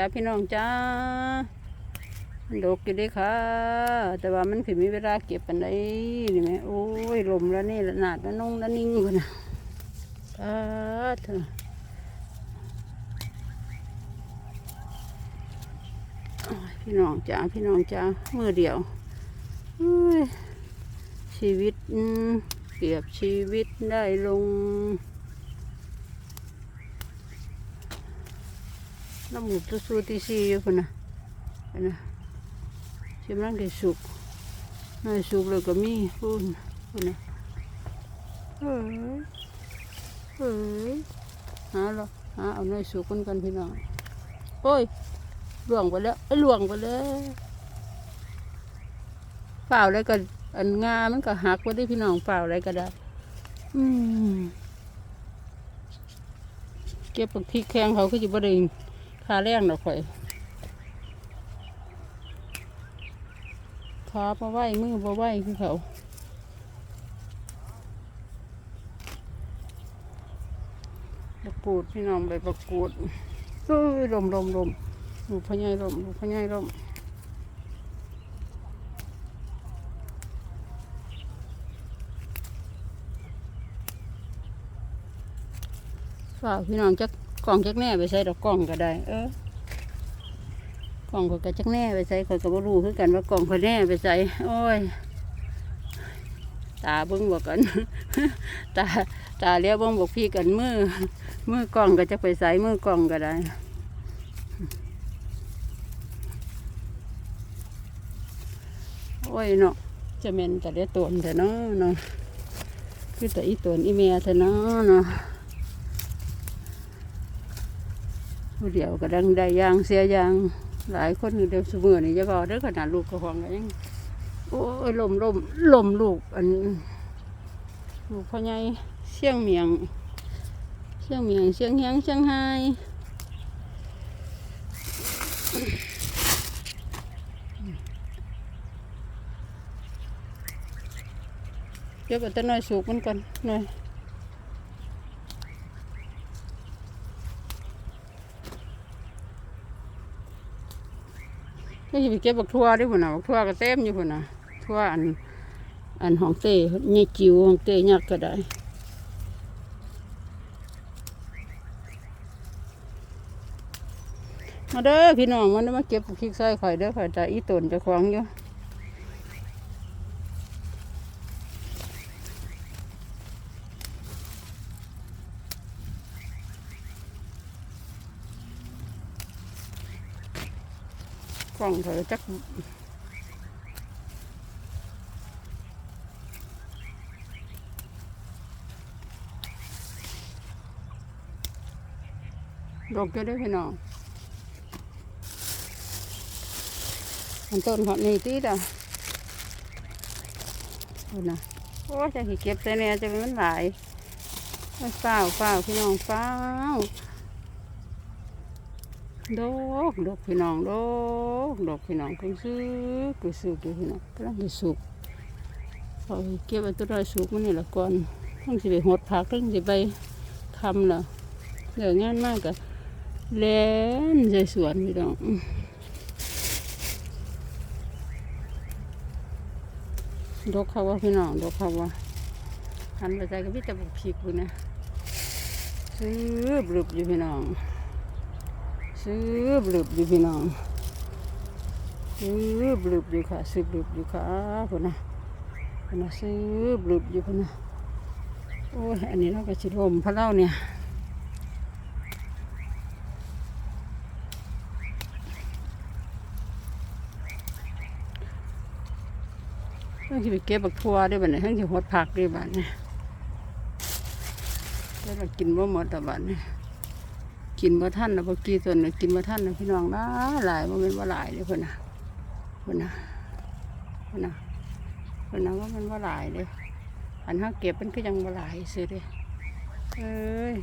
จ้าพี่น้องจ้ามันดกอยู่ด้ค่ะ แต่ว่ามันคือมีเวลาเก็บปันไดนี่ไหมโอ้ยลมแล้วนี่ละนาดแล้วนงแล้วนิ่งคนนะป้าเถอะพี่น้องจ้าพี่น้องจ้ามือเดียวชีวิตอืมเกียบชีวิตได้ลง น้ำหมูตัวสูตีซีอยู่คนนะเนนะชิมร่างได้สุกน่อยสุกเลยก็มีพูนคนน่ะเฮ้ยเฮ้ยหาหรอหาเอาหน่อยสุกคนกันพี่น้องโอ้ยหลวงไปแล้วไอ้หลวงไปแล้วเปล่าอะไรก็อันงามันก็หักไปได้พี่น้องเปล่าอะไรก็ได้ อืมเก็บปักที่แข้งเขาคือจะบ่ได้ คาแรงดอกข่อยขาบ่ไหวมือบ่ไหวคือเขาประกูดพี่น้องใบประกูดเอ้ยลมลมลมลูพญายลมลูพญายลมฝากพี่น้องจัก กล่องจักแน่ไปใส่ดอกกล่องก็ได้ เออกล่องก็กจักแน่ไปใส่ข่อยก็บ่รู้คือกันว่ากล่องข่อยแน่ไปใส่โอ้ยตาเบิ่งบอกกันตาตาเลี้ยวเบิ่งบอกพี่กันมือมือกล่องก็จะไปใส่มือกล่องก็ได้โอ้ยเนาะจะเมนแต่เลี้ยตวนแต่เนาะเนาะคือแต่อีตวนอีเมียแต่เนาะเนาะ ผู้เดียวก็ดังได้ยางเสียยางหลายคนอยู่เดียวเสมอนี่จะบอกเด้อขนาดลูกกระหองก็ยังโอ้ยลมลมลมลูกอันลูกพ่อใหญ่เสียงเมียง เสียงเมียงเสียงเฮียงเสียงไห้เดี๋ยวก็จะน้อยสูกมันก่อนหน่อย นี่สิไปเก็บบักทั่วด้วยพุ่นน่ะบักทั่วก็เต็มอยู่พุ่นน่ะทั่วอันอันของเต้นี่จิ๋วของเต้ยักษ์ก็ได้มาเด้อพี่น้องมันมาเก็บพริกซอยข่อยเด้อข่อยแต่อีตนจะคล้าของอยู่ กล่องเถอะจักดอกเยอะเด้วยพี่น้องมันต้นหอดนี่ตีด่ะเอานะโอ้ยจะขี้เก็บใส่แน่จะเป็นมันหลายเอาเฝ้าวฝ้าวพี่น้องเฝ้าว ดอกดอกพี่น้องดอกดอกพี่น้องคือซื้อคือซื้อคือพี่น้องกำลังจะสุกเอาเก็บไว้ตัวได้สุกมันนี่ละก่อนต้งสิไปหดผักต้งสิไปทำละเดี๋ยวงานมากกะเล่นใจสวนพี่น้องดกเขาว่าพี่น้องดกเขาว่าหันไปใจก็พี่ตะบุกพีกพุ่นนะซื้อบลุบอยู่พี่น้อง ซื้อบลุบอยู่พี่น้องซื้อบลุบอยู่ค่ะซื้อบลุบอยู่ค่ะพุ่นนะพุ่นนะซื้อบลุบอยู่พุ่นนะโอ้ยอันนี้เราก็ชิลมพระเล่าเนี่ยต้องสิไปเก็บบักทัวได้บ้านี้ทั้งสิหดผักได้บ้านี้แล้วเรากินบ่าหมดแต่บ้านี้ กินบ่ท่านนะบ่กี่ส่วนนะกินบ่ท่านนะพี่น้องนะหลายบ่แม่นว่าหลายเลยเพิ่นนะเพิ่นนะเพิ่นนะเพิ่นนะว่ามันว่าหลายเลยอันห้าเก็บมันก็ยังว่าหลายซื้อเลยเอ้ย